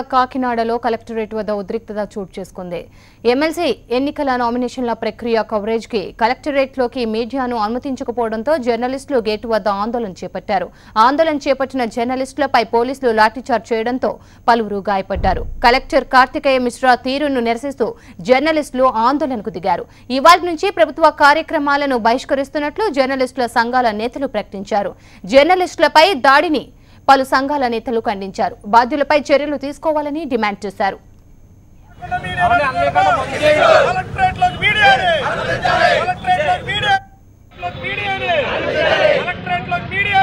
కాకినాడలో కలెక్టరేట్ వద్ద ఉద్రిక్తత చోటు చేసుకుంది. ఎమ్మెల్సీ ఎన్నికల నామినేషన్ల ప్రక్రియ కవరేజ్కి కలెక్టరేట్లోకి మీడియాను అనుమతించకపోవడంతో జర్నలిస్టులు గేటు వద్ద ఆందోళన చేపట్టారు. ఆందోళన చేపట్టిన జర్నలిస్టులపై పోలీసులు లాఠీచార్జ్ చేయడంతో పలువురు గాయపడ్డారు. కలెక్టర్ కార్తికేయ మిశ్రా తీరును నిరసిస్తూ జర్నలిస్టులు ఆందోళనకు దిగారు. ఇవాళ నుంచి ప్రభుత్వ కార్యక్రమాలను బహిష్కరిస్తున్నట్లు జర్నలిస్టుల సంఘాల నేతలు ప్రకటించారు. జర్నలిస్టులపై దాడిని పలు సంఘాల నేతలు ఖండించారు. బాధ్యులపై చర్యలు తీసుకోవాలని డిమాండ్ చేశారు. కలెక్టరేట్లోకి మీడియాని కలెక్టరేట్లోకి మీడియా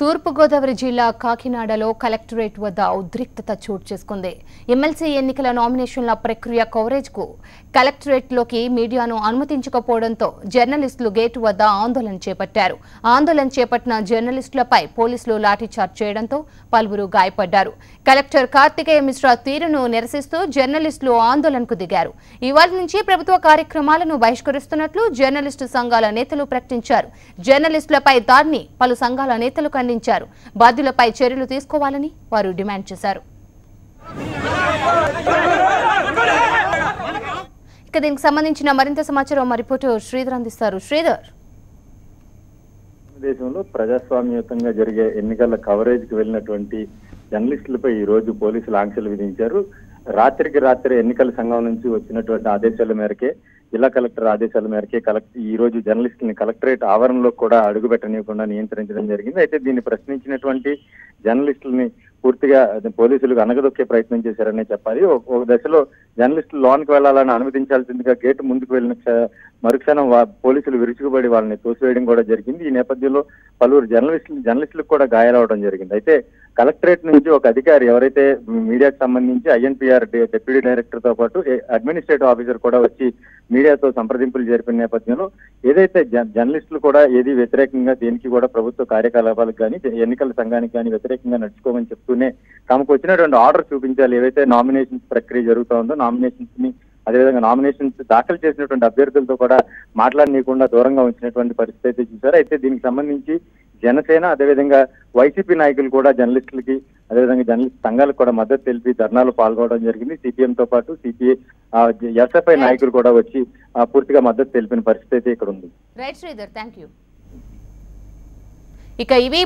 తూర్పుగోదావరి జిల్లా కాకినాడలో కలెక్టరేట్ వద్ద ఉద్రిక్తత చోటు చేసుకుంది. ఎమ్మెల్సీ ఎన్నికల నామినేషన్ల ప్రక్రియ కవరేజ్కు కలెక్టరేట్లోకి మీడియాను అనుమతించకపోవడంతో జర్నలిస్టులు గేటు వద్ద ఆందోళన చేపట్టారు. ఆందోళన చేపట్టిన జర్నలిస్టులపై పోలీసులు లాఠీచార్జ్ చేయడంతో పలువురు గాయపడ్డారు. కలెక్టర్ కార్తికేయ మిశ్రా తీరును నిరసిస్తూ జర్నలిస్టులు ఆందోళనకు దిగారు. ఇవాళ నుంచి ప్రభుత్వ కార్యక్రమాలను బహిష్కరిస్తున్నట్లు జర్నలిస్టు సంఘాల నేతలు ప్రకటించారు. జర్నలిస్టులపై దాడిని పలు సంఘాల నేతలు ఖండించారు బాధ్యులపై చర్యలు తీసుకోవాలని వారు డిమాండ్ చేశారు. ఇక దీనికి సంబంధించిన మరింత సమాచారం మా రిపోర్టర్ శ్రీధర్ అందిస్తారు. శ్రీధర్. దేశంలో ప్రజాస్వామ్యయుతంగా జరిగే ఎన్నికల కవరేజ్కి వెళ్ళినటువంటి జర్నలిస్టులపై ఈ రోజు పోలీసులు ఆంక్షలు విధించారు. రాత్రికి రాత్రి ఎన్నికల సంఘం నుంచి వచ్చినటువంటి ఆదేశాల మేరకే జిల్లా కలెక్టర్ ఆదేశాల మేరకే కలెక్టర్ ఈ రోజు జర్నలిస్టులని కలెక్టరేట్ ఆవరణలో కూడా అడుగుపెట్టనివ్వకుండా నియంత్రించడం జరిగింది. అయితే దీన్ని ప్రశ్నించినటువంటి జర్నలిస్టులని పూర్తిగా పోలీసులు అనగదొక్కే ప్రయత్నం చేశారనే చెప్పాలి. ఒక- దశలో జర్నలిస్టులు లోనికి వెళ్ళాలని అనుమతించాల్సిందిగా గేటు ముందుకు వెళ్ళిన మరుక్షణం పోలీసులు విరుచుకుపడి వాళ్ళని తోసివేయడం కూడా జరిగింది. ఈ నేపథ్యంలో పలువురు జర్నలిస్టులు జర్నలిస్టులకు కూడా గాయాలవడం జరిగింది. అయితే కలెక్టరేట్ నుంచి ఒక అధికారి ఎవరైతే మీడియాకు సంబంధించి ఐఎన్పిఆర్ డిప్యూటీ డైరెక్టర్తో పాటు అడ్మినిస్ట్రేటివ్ ఆఫీసర్ కూడా వచ్చి మీడియాతో సంప్రదింపులు జరిపిన నేపథ్యంలో ఏదైతే జ- జర్నలిస్టులు కూడా ఏది వ్యతిరేకంగా దేనికి కూడా ప్రభుత్వ కార్యకలాపాలకు కానీ ఎన్నికల సంఘానికి కానీ వ్యతిరేకంగా నడుచుకోమని చెప్తూనే తమకు వచ్చినటువంటి ఆర్డర్ చూపించాలి. ఏవైతే నామినేషన్స్ ప్రక్రియ జరుగుతూ ఉందో నామినేషన్స్ని అదేవిధంగా నామినేషన్స్ దాఖలు చేసినటువంటి అభ్యర్థులతో కూడా మాట్లాడనీయకుండా దూరంగా ఉంచినటువంటి పరిస్థితి అయితే చూసారు అయితే దీనికి సంబంధించి జనసేన అదేవిధంగా వైసీపీ నాయకులు కూడా జర్నలిస్టులకి అదేవిధంగా జర్నలిస్ట్ సంఘాలకు కూడా మద్దతు తెలిపి ధర్నాలు పాల్గొనడం జరిగింది. సిపిఎం తో పాటు సిపిఐ ఎస్ఎఫ్ఐ నాయకులు కూడా వచ్చి పూర్తిగా మద్దతు తెలిపిన పరిస్థితి అయితే ఇక్కడ ఉంది ఇక ఇవి